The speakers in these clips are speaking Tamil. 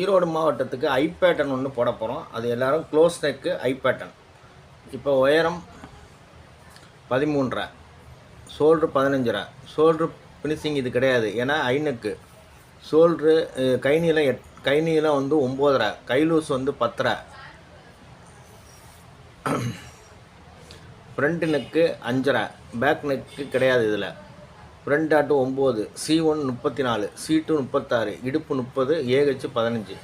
ஈரோடு மாவட்டத்துக்கு ஐ பேட்டன் ஒன்று போட போகிறோம் அது எல்லாரும் க்ளோஸ் நெக்கு ஐ பேட்டன் இப்போ உயரம் பதிமூன்றரை ஷோல்ட்ரு பதினஞ்சரை ஷோல்ட்ரு ஃபினிஷிங் இது கிடையாது. ஏன்னா ஐ நெக்கு ஷோல்ட்ரு கை நீளம் எட் கை நீளம் வந்து ஒம்போதரை கை லூஸ் வந்து பத்தரை. ஃப்ரண்ட் நெக்கு அஞ்சரை பேக் நெக்கு கிடையாது இதில். ரெண்டு ஆட்டு ஒம்பது சி ஒன் முப்பத்தி நாலு சி டூ முப்பத்தாறு இடுப்பு முப்பது ஏஹெச் பதினஞ்சு.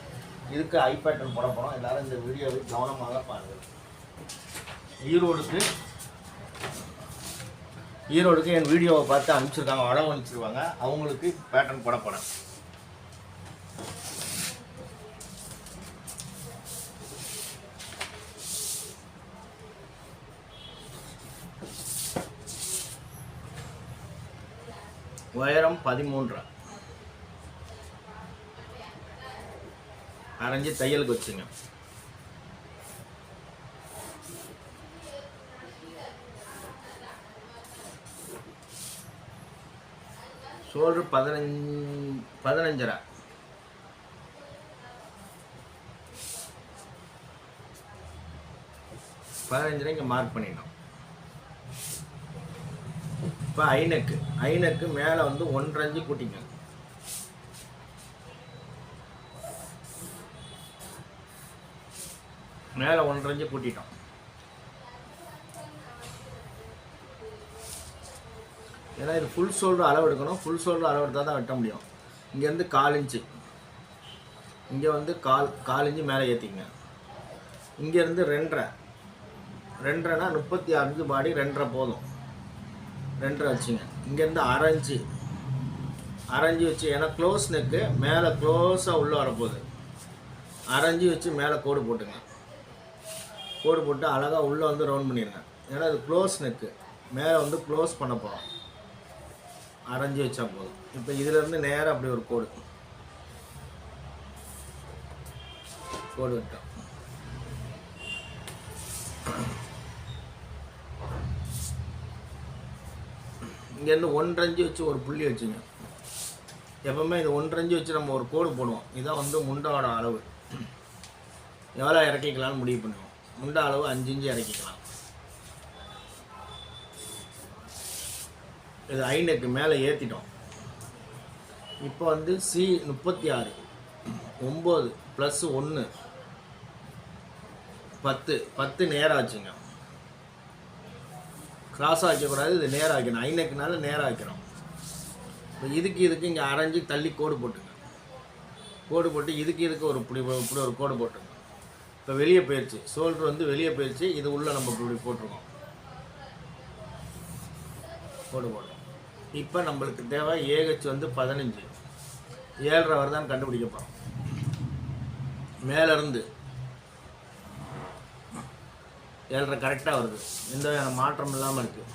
இதுக்கு ஐ பேட்டர்ன் போட போகிறோம் எல்லோரும் இந்த வீடியோவை கவனமாக பாருங்கள். ஈரோடுக்கு ஈரோடுக்கு என் வீடியோவை பார்த்து அனுப்பிச்சிருக்காங்க வடம் அனுப்பிச்சிருவாங்க. அவங்களுக்கு பேட்டர்ன் போட போகிறேன் உயரம் பதிமூன்று? அரைஞ்சி தையலுக்கு வச்சுங்க. ஷோல்டர் பதினஞ்சு பதினஞ்சரை. பதினஞ்சரை இங்கே மார்க் பண்ணிடணும். இப்போ ஐநக்கு ஐநக்கு மேலே வந்து ஒன்றரை அஞ்சு கூட்டிங்க. மேலே ஒன்றரை அஞ்சு கூட்டிட்டோம். ஏன்னா இது ஃபுல் ஷோல்டர் அளவு எடுக்கணும். ஃபுல் ஷோல்டர் அளவு எடுத்தால் தான் வெட்ட முடியும். இங்கேருந்து கால் இன்ச்சு. இங்கே வந்து கால் கால் இன்ச்சு மேலே ஏற்றிங்க இங்கேருந்து ரெண்டரை. ரெண்டரைனா முப்பத்தி அஞ்சு பாடி ரெண்டரை போதும். ரெண்டரை வச்சுங்க இங்கேருந்து அரைஞ்சி அரைஞ்சி வச்சு ஏன்னா க்ளோஸ் நெக்கு மேலே க்ளோஸாக உள்ளே வரப்போகுது. அரைஞ்சி வச்சு மேலே கோடு போட்டுங்க. கோடு போட்டு அழகாக உள்ளே வந்து ரவுண்ட் பண்ணிடுங்க ஏன்னா இது க்ளோஸ் நெக்கு மேலே வந்து க்ளோஸ் பண்ண போகிறோம் அரைஞ்சி வச்சா போதும். இப்போ இதுலேருந்து நேராக அப்படி ஒரு கோடு. கோடு விட்டோம். இங்கேருந்து ஒன்றரை வச்சு ஒரு புள்ளி வச்சுங்க. எப்பவுமே இது ஒன்றஞ்சு வச்சு நம்ம ஒரு கோடு போடுவோம். இதான் வந்து முண்டோட அளவு. எவ்வளோ இறக்கிக்கலாம்னு முடிவு பண்ணுவோம். முண்டை அளவு அஞ்சு இஞ்சு இறக்கிக்கலாம். இது ஐநெக்கு மேலே ஏற்றிட்டோம் இப்போ வந்து சி முப்பத்தி ஆறு. ஒம்பது ப்ளஸ் ஒன்று. பத்து. பத்து நேரம் ஆச்சுங்க. கிராஸாக வைக்கக்கூடாது இது நேராக வைக்கணும். ஐநக்குனால நேராக வைக்கிறோம் இப்போ இதுக்கு இதுக்கு இங்கே அரைஞ்சி தள்ளி கோடு போட்டுங்க கோடு போட்டு இதுக்கு இதுக்கு ஒரு இப்படி இப்படி ஒரு கோடு போட்டுங்க இப்போ வெளியே போயிடுச்சு சோல்டர் வந்து வெளியே போயிடுச்சு இது உள்ளே நம்ம இப்படி போட்டிருக்கோம். கோடு போடுறோம் இப்போ நம்மளுக்கு தேவை ஏஹெச் வந்து பதினஞ்சு. ஏழரை வருதான்னு கண்டுபிடிக்க போகிறோம் மேலேருந்து ஏழரை கரெக்டாக வருது. எந்த வகையான மாற்றம் இல்லாமல் இருக்குது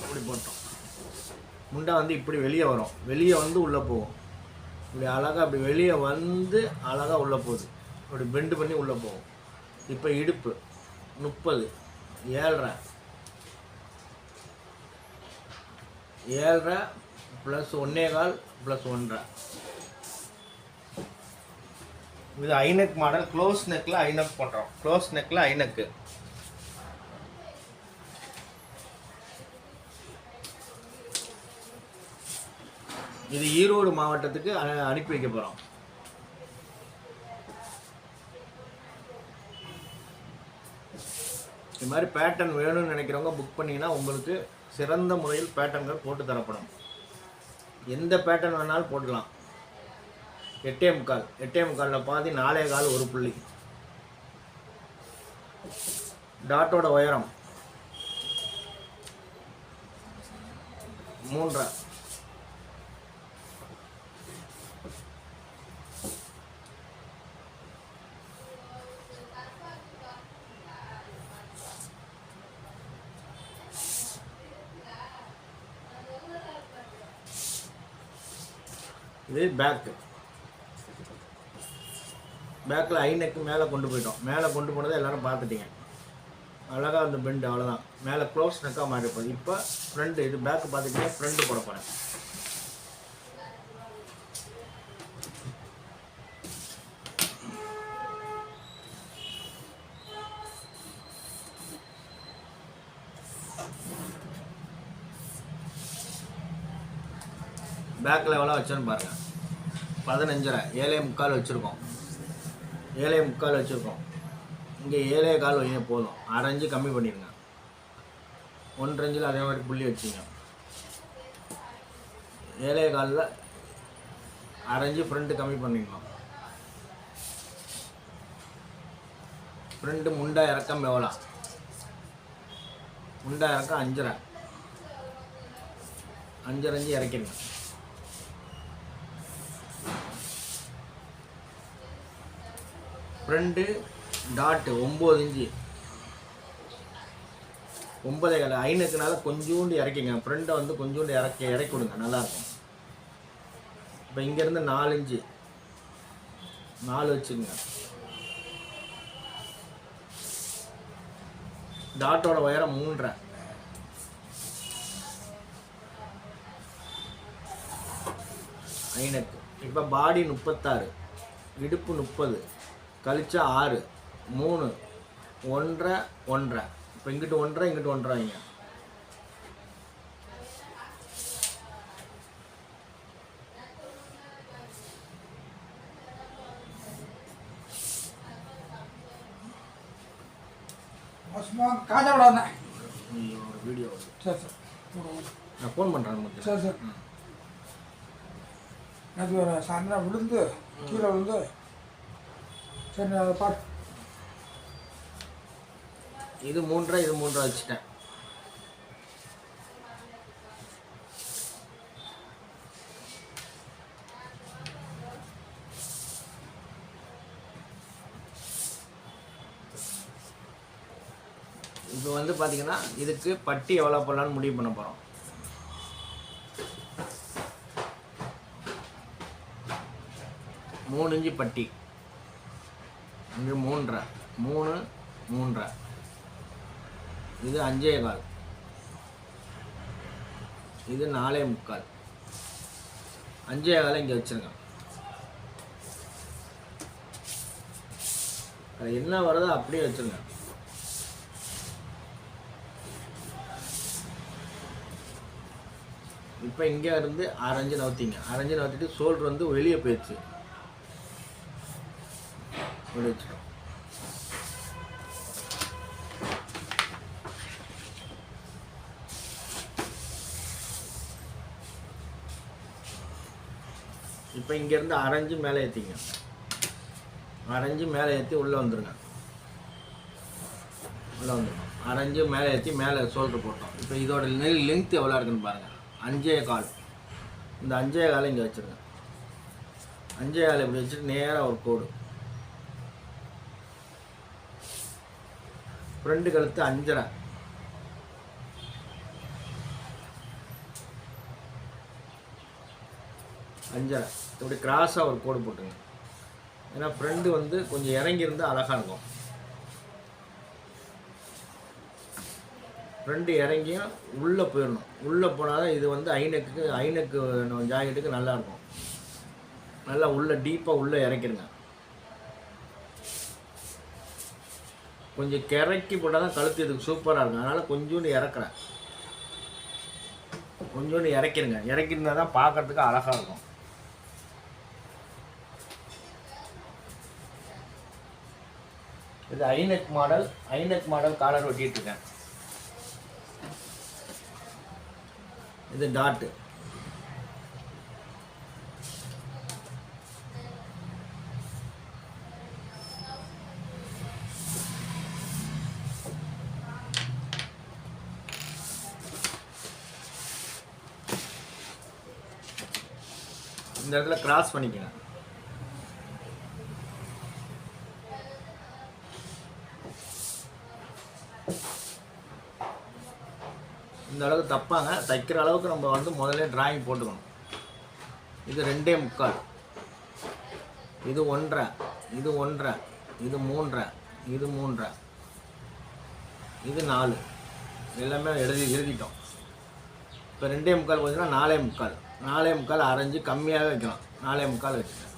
இப்படி போட்டோம். முண்டை வந்து இப்படி வெளியே வரும். வெளியே வந்து உள்ளே போகும். இப்படி அழகாக அப்படி வெளியே வந்து அழகாக உள்ளே போகுது. அப்படி பெண்டு பண்ணி உள்ளே போகும். இப்போ இடுப்பு முப்பது ஏழரை. ஏழரை ப்ளஸ் ஒன்னே கால் ப்ளஸ் ஒன்றரை. இது ஐநெக் மாடல் க்ளோஸ் நெக்கில் ஐநெக் பண்ணுறோம் க்ளோஸ் நெக்கில் ஐநெக்கு இது ஈரோடு மாவட்டத்துக்கு அ- அனுப்பி வைக்க போகிறோம் இது மாதிரி பேட்டர்ன் வேணும்னு நினைக்கிறவங்க புக் பண்ணிங்கன்னா உங்களுக்கு சிறந்த முறையில் பேட்டர்ன்கள் போட்டு தரப்படும். எந்த பேட்டர்ன் வேணாலும் போடலாம் எட்டே முக்கால். எட்டே முக்காலில் பாதி நாலே கால் ஒரு புள்ளி. டாட்டோட உயரம். மூன்றரை. இது பேக்கு பேக்கில் ஐநெக்கு மேலே கொண்டு போயிட்டோம். மேலே கொண்டு போனதை எல்லோரும் பார்த்துட்டீங்க. அழகாக அந்த பெண்டு அவ்வளோதான் மேலே க்ளோஸ் நெக்காக மாறி போகுது. இப்போ ஃப்ரெண்டு இது பேக்கு பார்த்துக்கிட்டே ஃப்ரெண்டு போட போகிறேன் பேக்கில் எவ்வளோ வச்சோன்னு பாருங்கள் பதினஞ்சரை ஏழே முக்கால் வச்சுருக்கோம். ஏழே முக்கால் வச்சுருக்கோம். இங்கே ஏழே கால் வைங்க போதும். அரைஞ்சு கம்மி பண்ணிடுங்க. ஒன்றரை அதே மாதிரி புள்ளி வச்சுங்க. ஏழே காலில் அரைஞ்சு ஃப்ரண்ட்டு கம்மி பண்ணிடணும் ஃப்ரண்ட்டு முண்டா இறக்கம் எவ்வளோ? முண்டா இறக்கம் அஞ்சரை. அஞ்சரைஞ்சு இறக்கிடுங்க. ஃப்ரெண்டு டாட்டு ஒம்பது இஞ்சு ஒன்பதே கால. ஐநூக்குனால கொஞ்சோண்டு இறக்கிங்க. ஃப்ரெண்டை வந்து கொஞ்சோண்டு இறக்கி இறக்கி விடுங்க நல்லாயிருக்கும். இப்போ இங்கேருந்து நாலு இஞ்சு நாலு வச்சுக்கோங்க. டாட்டோட உயரம் மூன்றரை. ஐநக்கு. இப்போ பாடி முப்பத்தாறு. இடுப்பு முப்பது. கழிச்சா ஆறு. மூணு. ஒன்றரை ஒன்றரை. இப்போ இங்கிட்டு ஒன்றரை இங்கிட்டு ஒன்றரை வைங்க மோசமாக காஞ்ச விடாத வீடியோ. சரி சார். நான் ஃபோன் பண்ணுறேன் சரி சார். ஒரு சாயந்தரம் விழுந்து கீழே விழுந்து சரி நான் இது மூன்றா இது மூன்றா வச்சுட்டேன். இப்போ வந்து பார்த்தீங்கன்னா இதுக்கு பட்டி எவ்வளோ போடலான்னு முடிவு பண்ண போகிறோம் மூணு இஞ்சி பட்டி. இங்கே மூன்றரை. மூணு மூன்றரை. இது அஞ்சே கால். இது நாலே முக்கால். அஞ்சே கால் இங்கே வச்சுருங்க. அது என்ன வருதோ அப்படியே வச்சுருங்க. இப்போ இங்கே இருந்து அரைஞ்சு நவுத்திங்க. அரைஞ்சு நவுத்திட்டு சோல்டர் வந்து வெளியே போயிடுச்சு. வெளியே இப்போ இங்கேருந்து அரைஞ்சு மேலே ஏற்றிங்க அரைஞ்சு மேலே ஏற்றி உள்ளே வந்துடுங்க உள்ளே வந்துடும் அரைஞ்சு மேலே ஏற்றி மேலே சோல்ட்ரு போட்டோம். இப்போ இதோட நெல் லென்த் எவ்வளோ இருக்குன்னு பாருங்கள் அஞ்சே கால். இந்த அஞ்சே காலை இங்கே வச்சுருங்க. அஞ்சே கால் இப்படி வச்சுட்டு நேராக ஒரு கோடு. ஃப்ரெண்டு கழுத்து அஞ்சரை. அஞ்சரை. இப்படி கிராஸாக ஒரு கோடு போட்டுங்க ஏன்னா ஃப்ரெண்டு வந்து கொஞ்சம் இறங்கி இருந்தால் அழகாக இருக்கும். ஃப்ரெண்டு இறங்கியும் உள்ளே போயிடணும். உள்ளே போனால் தான் இது வந்து ஐநக்கு ஐநக்கு ஜாக்கெட்டுக்கு நல்லாயிருக்கும் நல்லா உள்ளே டீப்பாக உள்ளே இறக்கிடுங்க கொஞ்சம் கிறக்கி போட்டால் தான் கழுத்து இதுக்கு சூப்பராக இருக்கும். அதனால் கொஞ்சோண்டு இறக்குறேன். கொஞ்சோண்டு இறக்கிடுங்க இறக்கிருந்தா தான் பார்க்கறதுக்கு அழகாக இருக்கும். இது high neck model. High neck model collar ஒட்டிகிட்டு இருக்கேன். இது டாட்டு இந்த இடத்துல கிராஸ் பண்ணிக்கணும் இந்த அளவுக்கு தப்பாங்க. தைக்கிற அளவுக்கு நம்ம வந்து முதல்ல டிராயிங் போட்டுக்கணும். இது ரெண்டே முக்கால். இது ஒன்றரை. இது ஒன்றரை. இது மூன்றரை. இது மூன்றரை. இது நாலு. எல்லாமே எழுதி எழுதிட்டோம். இப்போ ரெண்டே முக்கால் போச்சுன்னா நாலே முக்கால். நாலே முக்கால் அரைஞ்சி கம்மியாகவே வைக்கலாம் நாலே முக்கால் வச்சுட்டேன்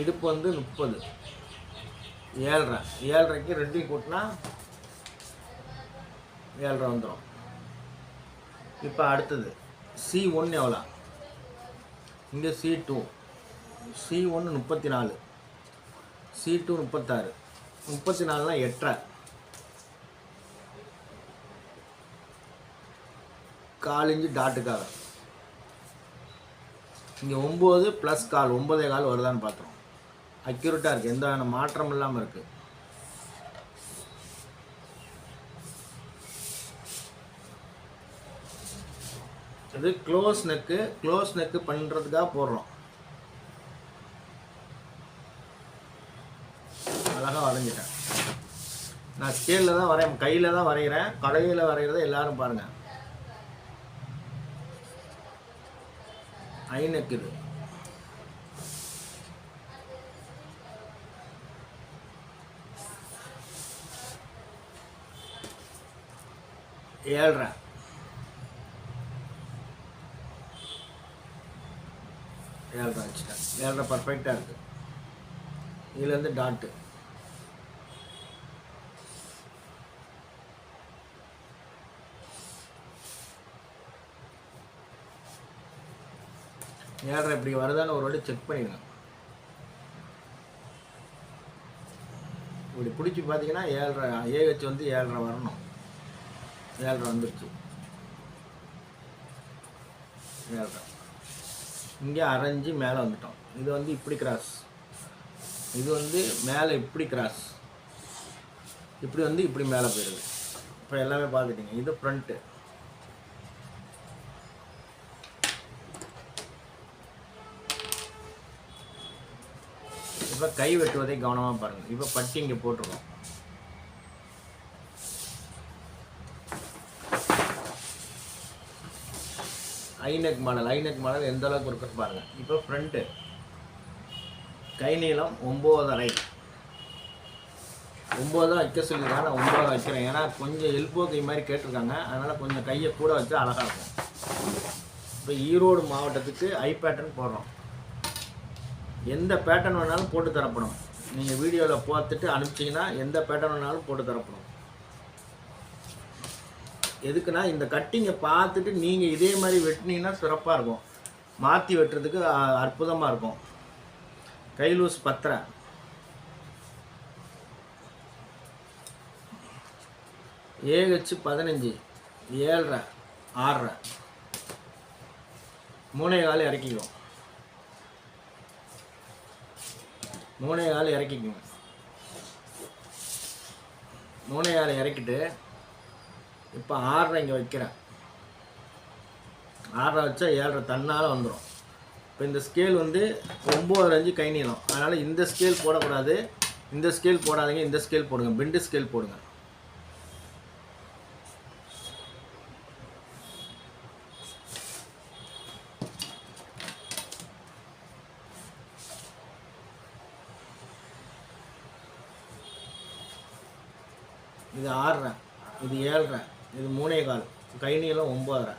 இடுப்பு வந்து முப்பது. ஏழ்ரை. ஏழ்ரைக்கு ரெண்டையும் கூட்டினா ஏழ்ரை வந்துடும் இப்போ அடுத்தது சி ஒன்று எவ்வளோ? இங்கே சி டூ சி ஒன்று முப்பத்தி நாலு. சி டூ முப்பத்தாறு. முப்பத்தி நாலுனா எட்டரை. கால் இன்ச்சு டாட்டுக்காக இங்கே ஒம்பது ப்ளஸ் கால் ஒம்பதே கால் வருதான்னு பார்த்தோம் அக்யூரேட்டாக இருக்குது எந்த வேணும் மாற்றம் இல்லாமல் இருக்குது இது க்ளோஸ் நெக்கு க்ளோஸ் நெக்கு பண்ணுறதுக்காக போடுறோம். அழகாக வரைஞ்சிட்டேன். நான் ஸ்கேலில் தான் வரைய கையில் தான் வரைகிறேன். கடையில் வரைகிறத எல்லோரும் பாருங்கள் ஐநக்குது ஏழ்ரை. ஏழ்ரை வச்சுட்டேன். ஏழ்ரை பர்ஃபெக்டாக இருக்குது இதுலேருந்து டாட்டு ஏழ்ரை இப்படி வருதான்னு ஒரு வாட்டி செக் பண்ணிடுங்க இப்படி பிடிச்சி பார்த்தீங்கன்னா ஏழ்ரை ஏஹெச் வந்து ஏழ்ரை வரணும். ஏழ்ரை வந்துருச்சு. ஏழ்ரை. இங்கே அரைஞ்சு மேலே வந்துட்டோம். இது வந்து இப்படி கிராஸ் இது வந்து மேலே இப்படி கிராஸ் இப்படி வந்து இப்படி மேலே போயிடுது. இப்போ எல்லாமே பார்த்துட்டீங்க. இது ஃப்ரண்ட்டு இப்போ கை வெட்டுவதை கவனமாக பாருங்கள் இப்போ பட்டி இங்கே போட்டிருக்கோம் ஐநக் மாடல் ஐநெக் மாடல் எந்த அளவுக்கு இருக்குன்னு பாருங்கள் இப்போ ஃப்ரண்ட்டு கை நீளம் ஒம்போதரை ஒம்பது தான் வைக்க சொல்லியிருக்காங்க. நான் ஒம்பது வைக்கிறேன். ஏன்னா கொஞ்சம் எல்போ கை மாதிரி கேட்டிருக்காங்க. அதனால் கொஞ்சம் கையை கூட வச்சா அழகாக இருக்கும். இப்போ ஈரோடு மாவட்டத்துக்கு ஐ பேட்டர்ன் போடுறோம். எந்த பேட்டர்ன் வேணாலும் போட்டு தரப்படும். நீங்கள் வீடியோவில் பார்த்துட்டு அனுப்பிச்சிங்கன்னா எந்த பேட்டர்ன் வேணாலும் போட்டு தரப்படும். எதுக்குன்னா இந்த கட்டிங்கை பார்த்துட்டு நீங்கள் இதே மாதிரி வெட்டினீங்கன்னா சிறப்பாக இருக்கும். மாற்றி வெட்டுறதுக்கு அற்புதமாக இருக்கும். கைலூஸ் பத்தரை ஏஹெச் பதினஞ்சு ஏழரை ஆறரை மூணே கால் இறக்கிக்குவோம். மூணே கால் இறக்கிக்குங்க. மூணே கால் இறக்கிட்டு இப்போ ஆறரை இங்கே வைக்கிறேன். ஆறரை வச்சா ஏழரை தன்னால் வந்துடும் இப்போ இந்த ஸ்கேல் வந்து ஒம்பது அஞ்சு கை நீளம். அதனால் இந்த ஸ்கேல் போடக்கூடாது இந்த ஸ்கேல் போடாதீங்க இந்த ஸ்கேல் போடுங்க பெண்டு ஸ்கேல் போடுங்க இது ஆறரை இது ஏழரை இது மூணே கால். கை நீளம் ஒம்பதரை.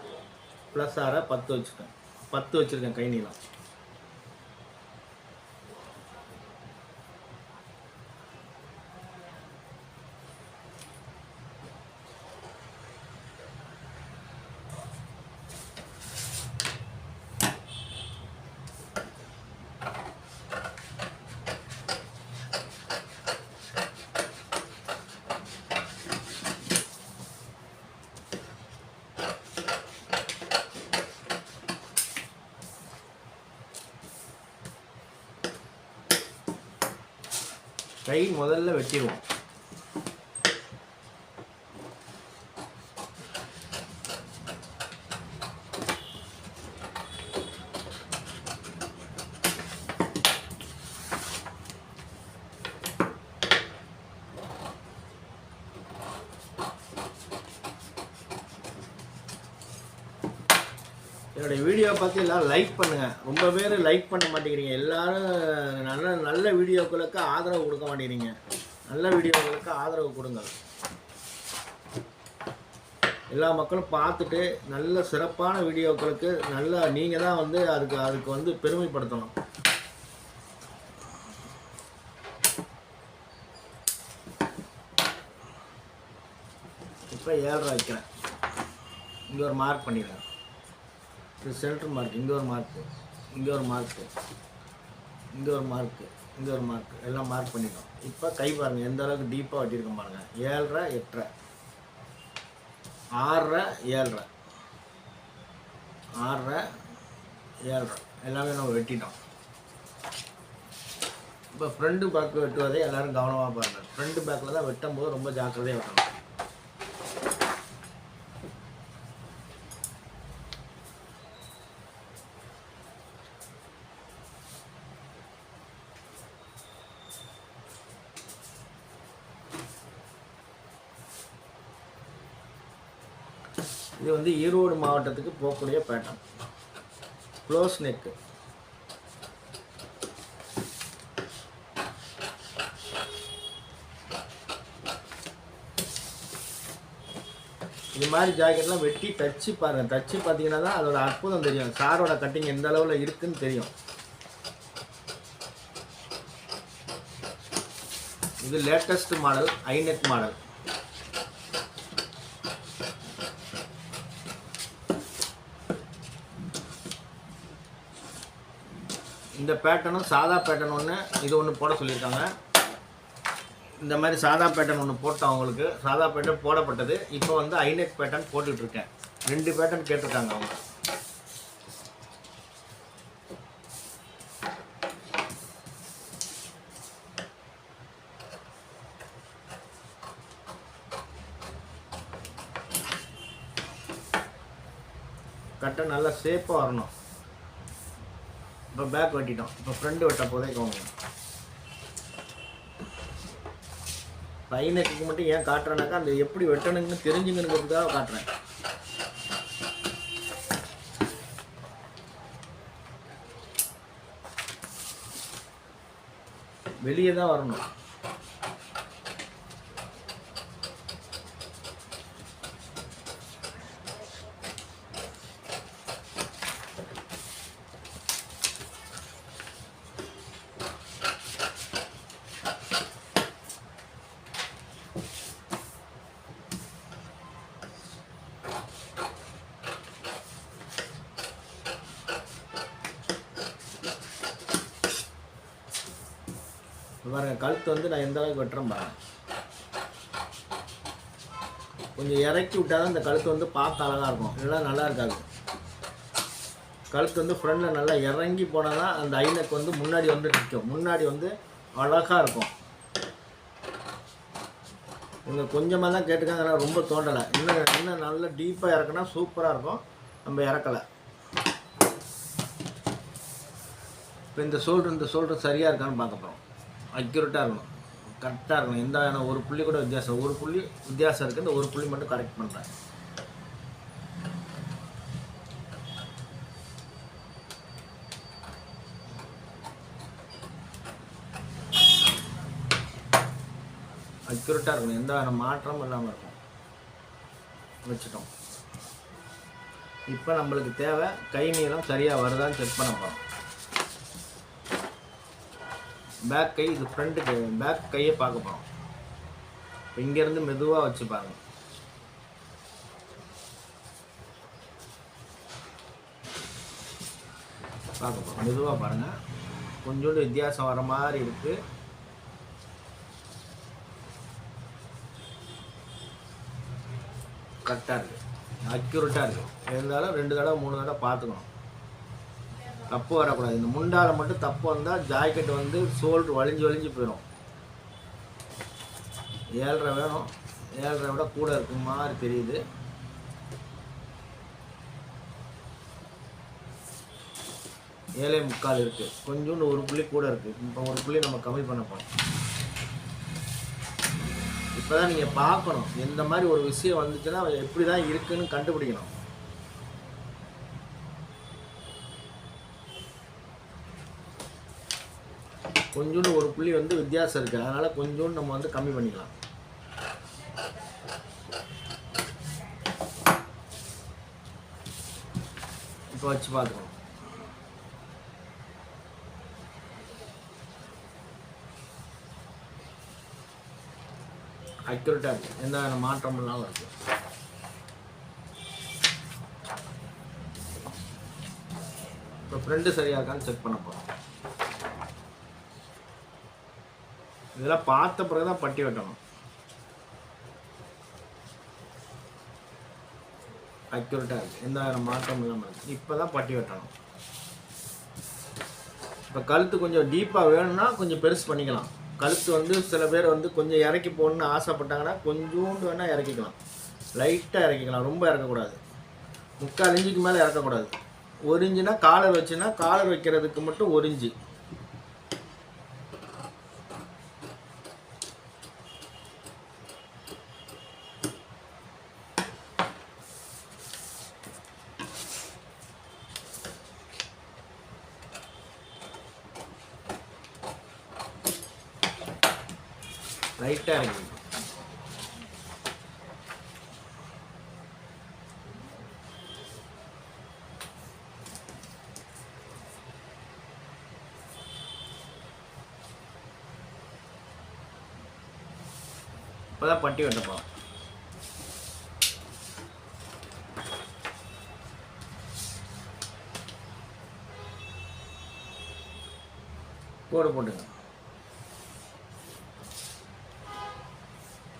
ப்ளஸ் ஆற பத்து வச்சுருக்கேன் பத்து வச்சுருக்கேன் கை நீளம். கை முதல்ல வெட்டிடுவோம் என்னுடைய வீடியோ பார்த்து எல்லாரும் லைக் பண்ணுங்கள் ரொம்ப பேர் லைக் பண்ண மாட்டேங்கிறீங்க. எல்லாரும் நல்ல நல்ல வீடியோக்களுக்கு ஆதரவு கொடுக்க மாட்டேங்கிறீங்க. நல்ல வீடியோக்களுக்கு ஆதரவு கொடுங்க. எல்லா மக்களும் பார்த்துட்டு நல்ல சிறப்பான வீடியோக்களுக்கு நல்ல நீங்கள் தான் வந்து அதுக்கு அதுக்கு வந்து பெருமைப்படுத்தணும். இப்போ ஏழரை வைக்கிறேன். இங்கே ஒரு மார்க் பண்ணிடுறேன். சென்டர் மார்க் இங்கே ஒரு மார்க்கு இங்கே ஒரு மார்க்கு இங்கே ஒரு மார்க்கு இங்கே ஒரு மார்க் எல்லாம் மார்க் பண்ணிட்டோம். இப்போ கை பாருங்கள் எந்த அளவுக்கு டீப்பாக வெட்டியிருக்கோம் பாருங்கள் ஏழரை எட்டரை. ஆறரை ஏழரை. ஆறரை ஏழரை. எல்லாமே நம்ம வெட்டிட்டோம். இப்போ ஃப்ரண்ட்டு பேக் வெட்டுவதை எல்லோரும் கவனமாக பாருங்கள் ஃப்ரண்ட் பேக்கில் தான் வெட்டும் போது ரொம்ப ஜாக்கிரதையாக வெட்டணும். இது வந்து ஈரோடு மாவட்டத்துக்கு போகக்கூடிய பேட்டர்ன் க்ளோஸ் நெக்கு இது மாதிரி ஜாக்கெட்லாம் வெட்டி தச்சு பாருங்கள் தச்சு பார்த்தீங்கன்னா தான் அதோட அற்புதம் தெரியும். சாரோட கட்டிங் எந்த அளவில் இருக்குன்னு தெரியும். இது லேட்டஸ்ட் மாடல் ஐநெக் மாடல் இந்த பேட்டர்னும் சாதா பேட்டர்ன் ஒன்று இது ஒன்று போட சொல்லியிருக்காங்க. இந்த மாதிரி சாதா பேட்டர்ன் ஒன்று போட்டோம் அவங்களுக்கு. சாதா பேட்டர்ன் போடப்பட்டது. இப்போ வந்து ஐநெக் பேட்டர்ன் போட்டுட்ருக்கேன் ரெண்டு பேட்டர்ன் கேட்டிருக்காங்க அவங்க. கட்டை நல்லா சேஃபாக வரணும். இப்போ பேக் வெட்டிட்டோம் இப்போ ஃப்ரண்ட் வெட்ட போதே கவனிக்கணும் பையனுக்கு மட்டும் ஏன் காட்டுறேனாக்கா அந்த எப்படி வெட்டணுங்கன்னு தெரிஞ்சுங்கணுங்கிறதுக்காக காட்டுறேன். வெளியே தான் வரணும் இப்ப பாருங்க கழுத்து வந்து நான் எந்த அளவுக்கு வெட்டுறோம் பாருங்க கொஞ்சம் இறக்கி விட்டால் தான் இந்த கழுத்து வந்து பார்க்க அழகாக இருக்கும். இல்லைனா நல்லா இருக்காது. கழுத்து வந்து ஃப்ரண்டில் நல்லா இறங்கி போனால் தான் அந்த ஐநக்கு வந்து முன்னாடி வந்து நிற்கும் முன்னாடி வந்து அழகாக இருக்கும். இவங்க கொஞ்சமாக தான் கேட்டுக்காங்க ரொம்ப தோண்டலை. இன்னும் இன்னும் நல்லா டீப்பாக இறக்குனா சூப்பராக இருக்கும். நம்ம இறக்கலை. இப்போ இந்த சோல்ட்ரு இந்த சோல்ட்ரு சரியாக இருக்கான்னு பார்க்க போகிறோம் அக்யூரேட்டாக இருக்கணும். கரெக்டாக இருக்கணும். எந்த ஒரு புள்ளி கூட வித்தியாசம் ஒரு புள்ளி வித்தியாசம் இருக்குது இந்த ஒரு புள்ளி மட்டும் கரெக்ட் பண்ணுறேன் அக்யூரேட்டாக இருக்கணும். எந்த வேறு மாற்றமும் இல்லாமல் இருக்கும். வச்சுட்டோம். இப்போ நம்மளுக்கு தேவை கை நீளம் சரியாக வருதான்னு செக் பண்ண போகிறோம் பேக் கை இது ஃப்ரண்ட்டு கை பேக் கையை பார்க்க போகிறோம் இங்கேருந்து மெதுவாக வச்சு பாருங்க. பார்க்க போகிறோம் மெதுவாக பாருங்கள் கொஞ்சோண்டு வித்தியாசம் வர மாதிரி இருக்குது கரெக்டாக இருக்குது அக்யூரேட்டாக இருக்குது இருந்தாலும் ரெண்டு தடவை மூணு தடவை பார்த்துக்கணும். தப்பு வரக்கூடாது. இந்த முண்டால மட்டும் தப்பு வந்தால் ஜாக்கெட் வந்து ஷோல்டர் வலிஞ்சு வலிஞ்சு போயிடும் ஏழரை வேணும். ஏழரை விட கூட இருக்கு மாதிரி தெரியுது. ஏழை முக்கால் இருக்குது கொஞ்சோண்டு ஒரு புள்ளி கூட இருக்குது இப்போ ஒரு புள்ளி நம்ம கம்மி பண்ண போகிறோம் இப்போ தான் நீங்கள் பார்க்கணும். எந்த மாதிரி ஒரு விஷயம் வந்துச்சுன்னா எப்படி தான் இருக்குன்னு கண்டுபிடிக்கணும். கொஞ்சோண்டு ஒரு புள்ளி வந்து வித்தியாசம் இருக்குது அதனால் கொஞ்சோண்டு நம்ம வந்து கம்மி பண்ணிக்கலாம். இப்போ வச்சு பார்க்குறோம் அக்யூரேட்டாக இருக்குது எந்த மாற்றம் இல்லாமல் இருக்குது இப்போ ஃப்ரெண்டு சரியாக இருக்கான்னு செக் பண்ண போகிறோம் இதெல்லாம் பார்த்த பிறகு தான் பட்டி வெட்டணும். அக்யூரேட்டாக இருக்குது எந்த வித மாற்றம் இல்லாமல் இருக்குது இப்போ தான் பட்டி வெட்டணும். இப்போ கழுத்து கொஞ்சம் டீப்பாக வேணும்னா கொஞ்சம் பெருசு பண்ணிக்கலாம். கழுத்து வந்து சில பேர் வந்து கொஞ்சம் இறக்கி போகணுன்னு ஆசைப்பட்டாங்கன்னா கொஞ்சோண்டு வேணால் இறக்கிக்கலாம். லைட்டாக இறக்கிக்கலாம். ரொம்ப இறக்கக்கூடாது. முக்கால் இஞ்சிக்கு மேலே இறக்கக்கூடாது. ஒரு இஞ்சுனா காலர் வச்சுன்னா காலர் வைக்கிறதுக்கு மட்டும் ஒரு லைட்டாக இப்போ இப்போதான் பட்டி வந்துப்போம் கோடு போட்டுங்க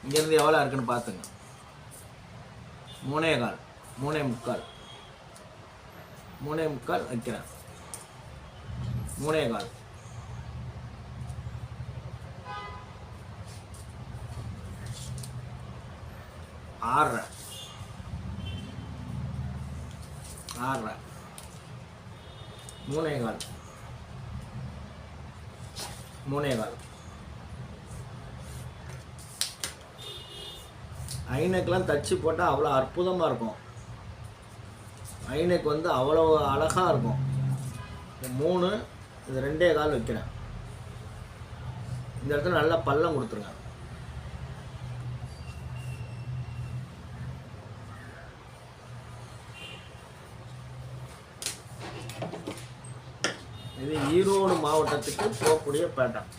இங்கேருந்து எவ்வளோ இருக்குன்னு பார்த்துங்க. மூணே கால் மூணே முக்கால். மூணே முக்கால் வைக்கிறேன். மூணே கால். ஆறரை. ஆறரை. மூணே கால். மூணே கால். ஐனக்கெலாம் தச்சு போட்டால் அவ்வளோ அற்புதமாக இருக்கும். ஐநெக் வந்து அவ்வளோ அழகாக இருக்கும். மூணு இது ரெண்டே கால் வைக்கிறேன். இந்த இடத்துல நல்லா பள்ளம் கொடுத்துருங்க. இது ஈரோடு மாவட்டத்துக்கு போகக்கூடிய பேட்டன்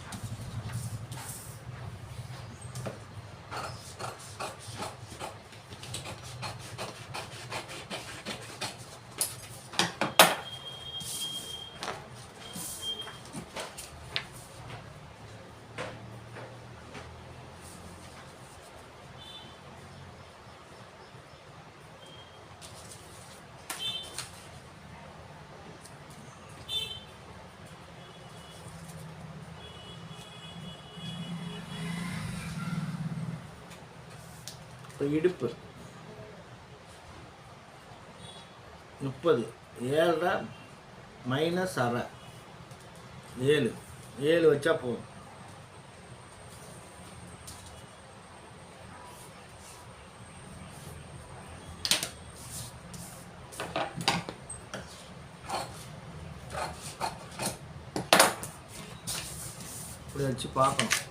இடுப்பு. முப்பது. ஏழரை மைனஸ் அரை. ஏழு. ஏழு வச்சா போதும். இப்படி வச்சு பார்க்கணும்.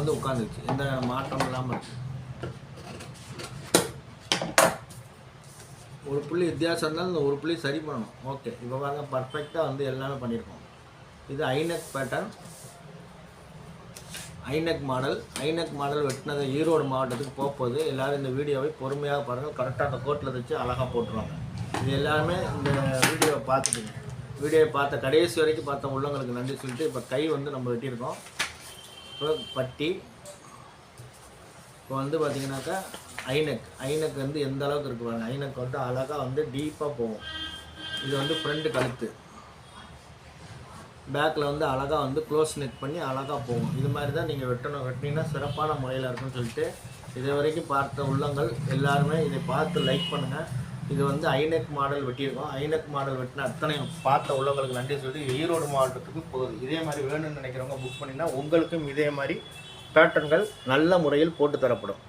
வந்து உட்காந்துருச்சு எந்த மாற்றம் இல்லாமல் இருக்கு. ஒரு புள்ளி வித்தியாசம் இருந்தாலும் இந்த ஒரு புள்ளி சரி பண்ணணும். ஓகே இப்போ பாருங்க பர்ஃபெக்டாக வந்து எல்லாமே பண்ணியிருக்கோம் இது high neck pattern high neck model high neck model வெட்டினது Erode மாவட்டத்துக்கு போக போகுது. இந்த வீடியோவை பொறுமையாக பாருங்கள் கரெக்டாக அந்த கோட்டில் வச்சு அழகாக போட்டுருவாங்க. இது எல்லாருமே இந்த வீடியோவை பார்த்துட்டுங்க. வீடியோவை பார்த்த கடைசி வரைக்கும் பார்த்த உள்ளவங்களுக்கு நன்றி சொல்லிட்டு இப்போ கை வந்து நம்ம வெட்டியிருக்கோம். இப்போ பட்டி இப்போ வந்து பார்த்தீங்கன்னாக்கா ஐநக். ஐநக் வந்து எந்த அளவுக்கு இருக்கு பாருங்க. ஐநக் வந்து அழகாக வந்து டீப்பாக போகும். இது வந்து ஃப்ரண்ட்டு கழுத்து. பேக்கில் வந்து அழகாக வந்து க்ளோஸ் நெக் பண்ணி அழகாக போகும். இது மாதிரி தான் நீங்கள் வெட்டணும். வெட்டினீங்கன்னா சிறப்பான முறையில் இருக்கும்னு சொல்லிட்டு இது வரைக்கும் பார்த்த உள்ளங்கள் எல்லாருமே இதை பார்த்து லைக் பண்ணுங்கள் இது வந்து ஐநெக் மாடல் வெட்டியிருக்கோம். ஐநெக் மாடல் வெட்டின அத்தனை பார்த்த உள்ளவங்களுக்கு நன்றி சொல்லி ஈரோடு மாவட்டத்துக்கு போகுது. இதே மாதிரி வேணும்னு நினைக்கிறவங்க புக் பண்ணினா உங்களுக்கும் இதே மாதிரி பேட்டர்ன்கள் நல்ல முறையில் போட்டு தரப்படும்.